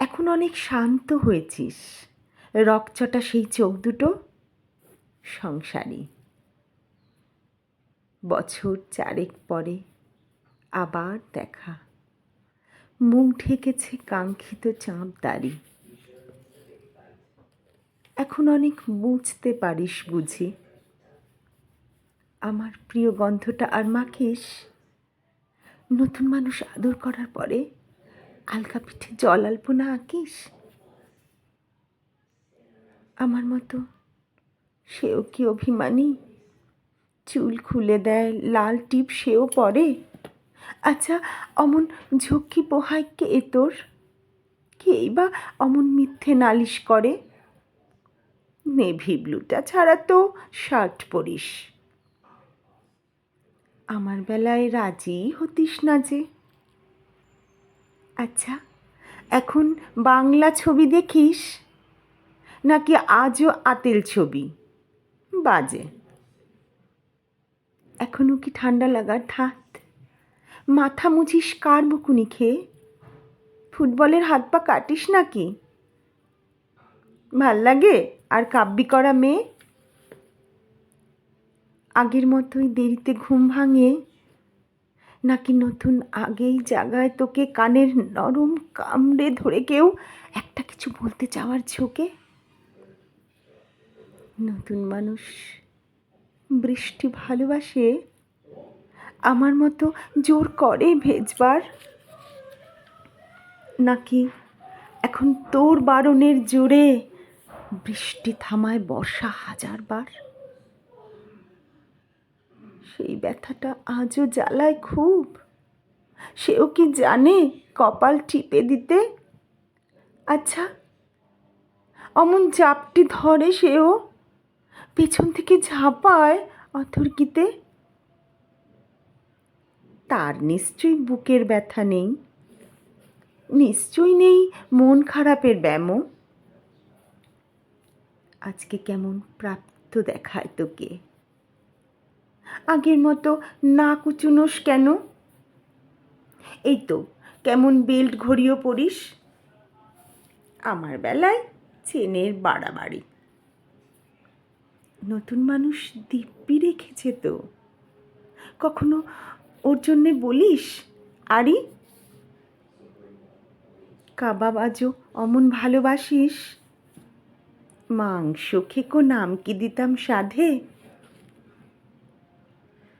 এখন অনেক শান্ত হয়েছিস। রকচটা সেই চোখ দুটো। সংসারী। বছর চারেক পরে আবার দেখা। মুখ ঢেকেছে কাঙ্ক্ষিত চাঁদ দাড়ি এখন অনেক বুঝতে পারিস বুঝি। আমার প্রিয় গন্ধটা আর মাখিস? নতুন মানুষ আদর করার পরে আলকা পিঠে জল আলপনা আঁকিস? আমার মতো সেও কি অভিমানী? চুল খুলে দেয়, লাল টিপ সেও পরে? আচ্ছা অমন ঝক্কি পোহায় কে এ তোর? কেই বা অমন মিথ্যে নালিশ করে? নেভি ব্লুটা ছাড়া তো শার্ট পরিস। আমার বেলায় রাজি হতিস না যে? আচ্ছা এখন বাংলা ছবি দেখিস? নাকি আজও আতেল ছবি? বাজে। এখনও কি ঠান্ডা লাগার ধাত? মাথা মুছিস কার বকুনি খেয়ে? ফুটবলের হাত পা কাটিস নাকি? ভালো লাগে? আর কাব্যি করা মেয়ে? আগের মতোই দেরিতে ঘুম ভাঙে? নাকি নতুন আগেই জাগায় তোকে কানের নরম কামড়ে ধরে কেউ একটা কিছু বলতে চাওয়ার ঝোঁকে? নতুন মানুষ বৃষ্টি ভালোবাসে, আমার মতো জোর করে ভেজবার? নাকি এখন তোর বারণের জোরে বৃষ্টি থামায় বর্ষা হাজারবার? সেই ব্যথাটা আজও জ্বালায় খুব। সেও কি জানে কপাল টিপে দিতে? আচ্ছা অমন চাপটি ধরে সেও? পেছন থেকে ঝাঁপায় অথর্কিতে তার নিশ্চয়ই বুকের ব্যথা নেই। নিশ্চয়ই নেই মন খারাপের ব্যামো। আজকে কেমন প্রাপ্ত দেখায় তোকে। আগের মতো না কুচুনোস কেন? এই তো কেমন বেল্ট ঘড়িও পরিস? আমার বেলায় চেনের বাড়াবাড়ি। নতুন মানুষ দিব্যি রেখেছে তো। কখনো ওর জন্যে বলিস, আরি? কাবাব আজও অমন ভালোবাসিস? মাংস খেকো নাম কি দিতাম সাধে?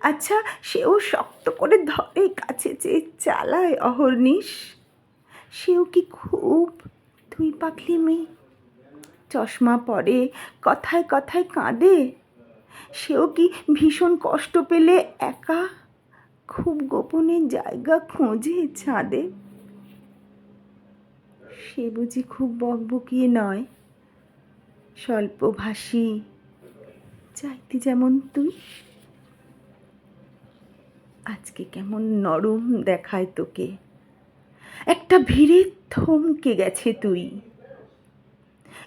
আচ্ছা সেও শক্ত করে ধরে কাছে চেয়ে চালায় অহর্নিশ সেও কি খুব তুই পাখলি মেয়ে? চশমা পরে কথায় কথায় কাঁদে। সেও কি ভীষণ কষ্ট পেলে একা খুব গোপনে জায়গা খোঁজে ছাদে? সে বুঝি খুব বকবকিয়ে নয়। স্বল্পভাষী, চাইতে যেমন তুই। আজকে কেমন নরম দেখায় তোকে। একটা ভিড়ে থমকে গেছে তুই।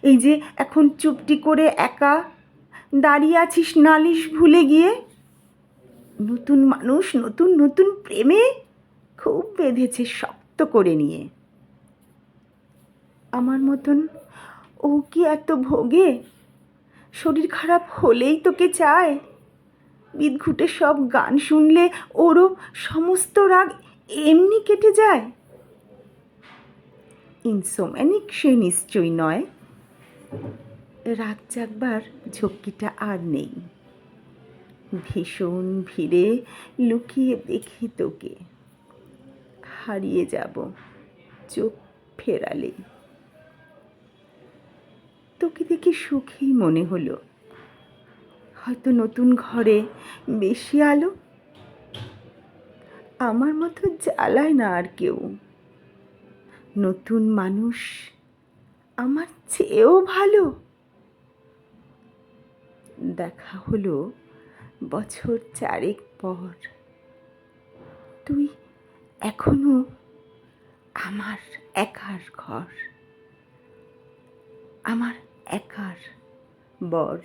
এই যে এখন চুপটি করে একা দাঁড়িয়ে আছিস নালিশ ভুলে গিয়ে? নতুন মানুষ, নতুন নতুন প্রেমে খুব বেঁধেছে শক্ত করে নিয়ে। আমার মতন ও কি এত ভোগে? শরীর খারাপ হলেই তোকে চায়? বিদঘুটে সব গান শুনলে ওরও সমস্ত রাগ এমনি কেটে যায়। ইনসোম্যানিক সে নিশ্চয়ই নয় রাত জাগবার ঝক্কিটা আর নেই। ভীষণ ভিড়ে লুকিয়ে দেখি তোকে। হারিয়ে যাব চোখ ফেরালে। তোকে দেখে সুখী মনে হলো হয়তো নতুন ঘরে বেশি আলো? আমার মতো জ্বালায় না আর কেউ। নতুন মানুষ আমার চেয়েও ভালো। দেখা হলো বছর চারেক পর। তুই এখনও আমার একার ঘর। আমার একার বর।